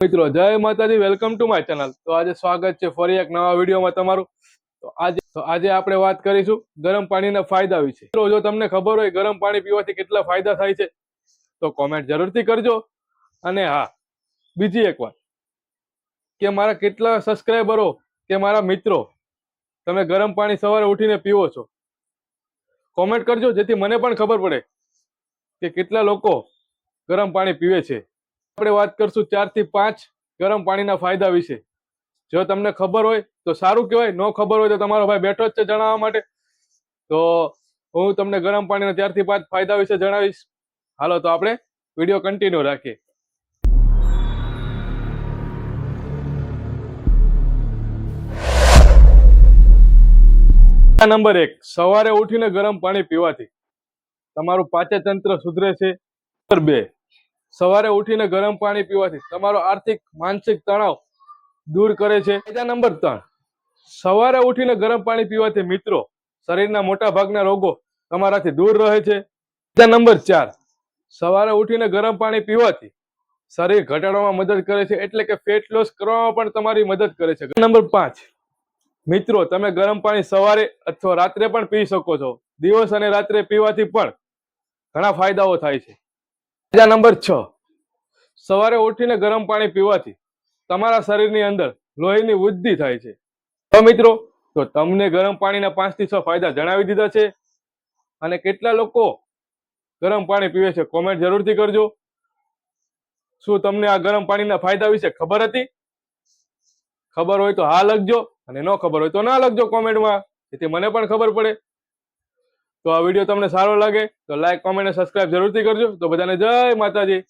મિત્રો, જય માતાજી વેલકમ ટુ માય ચેનલ તો આજે સ્વાગત છે ફરી એક નવા વિડીયોમાં તમારું. તો આજે તો આજે આપણે વાત કરીશું ગરમ પાણીના ફાયદા વિશે. મિત્રો, જો તમને ખબર હોય ગરમ પાણી પીવાથી કેટલા ફાયદા થાય છે, તો કોમેન્ટ જરૂરથી કરજો. અને હા, બીજી એક વાત. કે મારા કેટલા સબસ્ક્રાઈબરો કે મારા મિત્રો, તમે ગરમ પાણી સવારે ઉઠીને પીવો છો કોમેન્ટ કરજો, જેથી મને પણ ખબર પડે કે કેટલા લોકો ગરમ પાણી પીવે છે. આપણે વાત કરશું ચારથી પાંચ ગરમ પાણીના ફાયદા વિશે. જો તમને ખબર હોય તો સારું કહેવાય, ન ખબર હોય તો તમારો ભાઈ બેઠો જ છે જણાવવા માટે. તો હું તમને ગરમ પાણીના ચારથી પાંચ ફાયદા વિશે જણાવીશ. હાલો, તો આપણે વીડિયો કન્ટિન્યુ રાખીએ. નંબર એક, સવારે ઉઠીને ગરમ પાણી પીવાથી તમારું પાચન તંત્ર સુધરે છે. નંબર બે સવારે ઉઠીને ગરમ પાણી પીવાથી તમારો આર્થિક, માનસિક તણાવ દૂર કરે છે. ફાયદા નંબર ત્રણ. સવારે ઉઠીને ગરમ પાણી પીવાથી મિત્રો, શરીરના મોટા ભાગના રોગો તમારાથી દૂર રહે છે. ફાયદા નંબર ચાર. સવારે ઉઠીને ગરમ પાણી પીવાથી શરીર ઘટાડવામાં મદદ કરે છે, એટલે કે ફેટ લોસ કરવામાં પણ તમારી મદદ કરે છે. નંબર પાંચ. મિત્રો, તમે ગરમ પાણી સવારે અથવા રાત્રે પણ પી શકો છો. દિવસ અને રાત્રે પીવાથી પણ ઘણા ફાયદાઓ થાય છે. ફાયદા નંબર છ. સવારે ઉઠીને ગરમ પાણી પીવાથી તમારા શરીરની અંદર લોહીની વૃદ્ધિ થાય છે. તો મિત્રો, તો તમને ગરમ પાણીના પાંચથી છ ફાયદા જણાવી દીધા છે. અને કેટલા લોકો ગરમ પાણી પીવે છે કોમેન્ટ જરૂરથી કરજો. શું તમને આ ગરમ પાણીના ફાયદા વિશે ખબર હતી? ખબર હોય તો હા લખજો અને ન ખબર હોય તો ના લખજો કોમેન્ટમાં. જેથી મને પણ ખબર પડે. તો આ વીડિયો તમને સારો લાગે તો લાઈક કોમેન્ટ અને સબસ્ક્રાઇબ જરૂરથી કરજો. તો બધાને જય માતાજી.